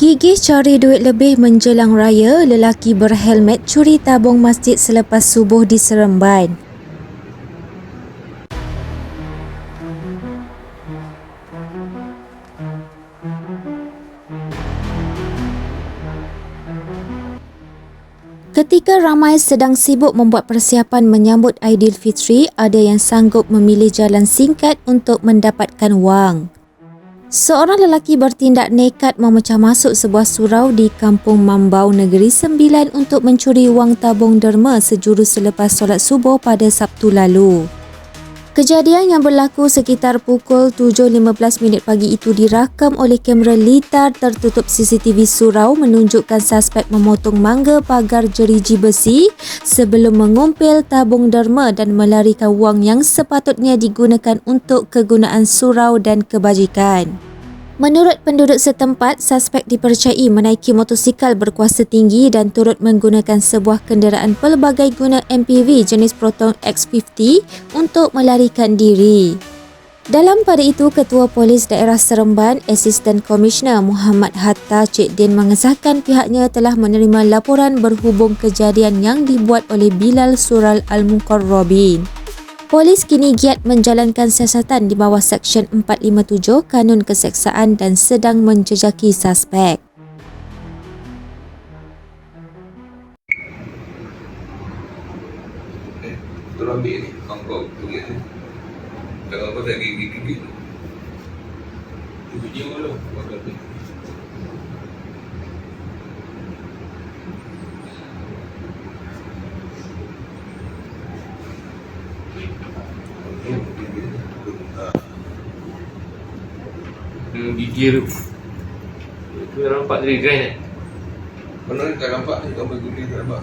Gigih cari duit lebih menjelang raya, lelaki berhelmet curi tabung masjid selepas subuh di Seremban. Ketika ramai sedang sibuk membuat persiapan menyambut Aidilfitri, ada yang sanggup memilih jalan singkat untuk mendapatkan wang. Seorang lelaki bertindak nekat memecah masuk sebuah surau di Kampung Mambau Negeri Sembilan untuk mencuri wang tabung derma sejurus selepas solat subuh pada Sabtu lalu. Kejadian yang berlaku sekitar pukul 7.15 minit pagi itu dirakam oleh kamera litar tertutup CCTV surau menunjukkan suspek memotong mangga pagar jeriji besi sebelum mengumpil tabung derma dan melarikan wang yang sepatutnya digunakan untuk kegunaan surau dan kebajikan. Menurut penduduk setempat, suspek dipercayai menaiki motosikal berkuasa tinggi dan turut menggunakan sebuah kenderaan pelbagai guna MPV jenis Proton X50 untuk melarikan diri. Dalam pada itu, Ketua Polis Daerah Seremban, Asisten Komisioner Muhammad Hatta Cik Din mengesahkan pihaknya telah menerima laporan berhubung kejadian yang dibuat oleh Bilal Sural Al-Muqarrabin. Polis kini giat menjalankan siasatan di bawah Seksyen 457 Kanun Keseksaan dan sedang menjejaki suspek. Tolong ambil ni, kongkong tu tak gigit-gigit tu. Hmm, gigi tu. Itu yang nampak tadi grind eh. Mana ni tak nampak ni, gambar guli tak nampak.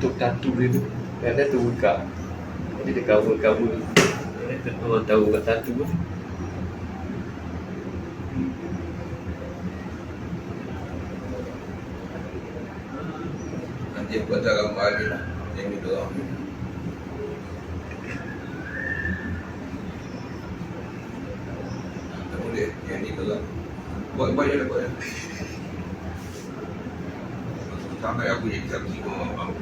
tutup tatu dia tu. Kadang tu buka. Jadi dia cover-cover. Dia orang tahu kat tatu tu. Nanti aku hantar gambar lagi lah. Yang ni tu orang. Tak boleh. Yang ni tu lah. Buat buat je lah buat je. Sampai aku jadi kau abang.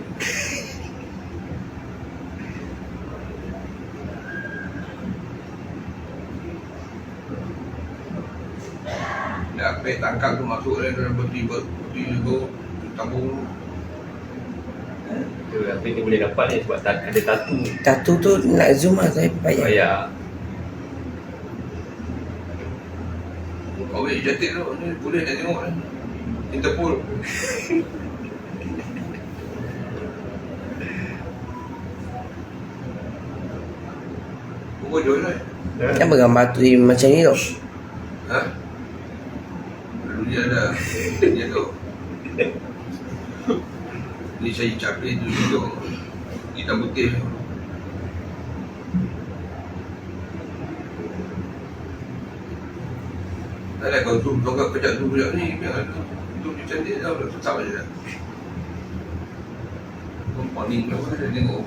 Dah pek tangkap tu masuk dia dalam peti peti tu tabung Tu apa ni boleh dapat ni sebab ada tatu. Tatu tu nak zoom lah saya payah. Payah. Kau boleh cantik tu. Ni boleh nak tengok ni. Interpol. Pukul join lah. Kenapa gambar tu dia macam ni tau? Ha? Dia ada. Dia tu. Ni saya capek tu tu. Hitam putih. Tak ada kau tu kau kat pejak tu pejak ni biar tu. Tu dia cantik dah dah tetap aja dah. Kau ni kau ada tengok.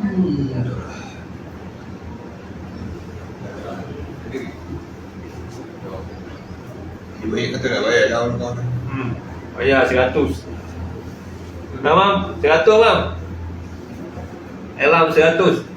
Hmm. Ibu yang kata nak bayar down kau. Hmm. Bayar 100. Nah, mam. 100, mam. Elam 100.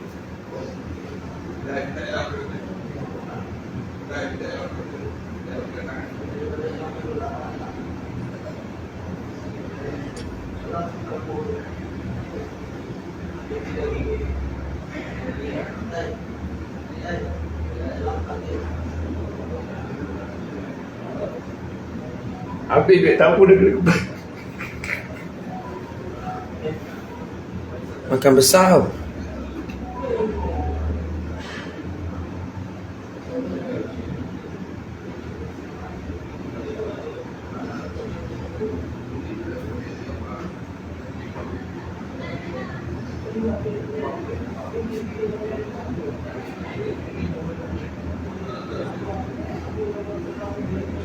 Habis duit tamu dia kena Makan besar tau. Thank you.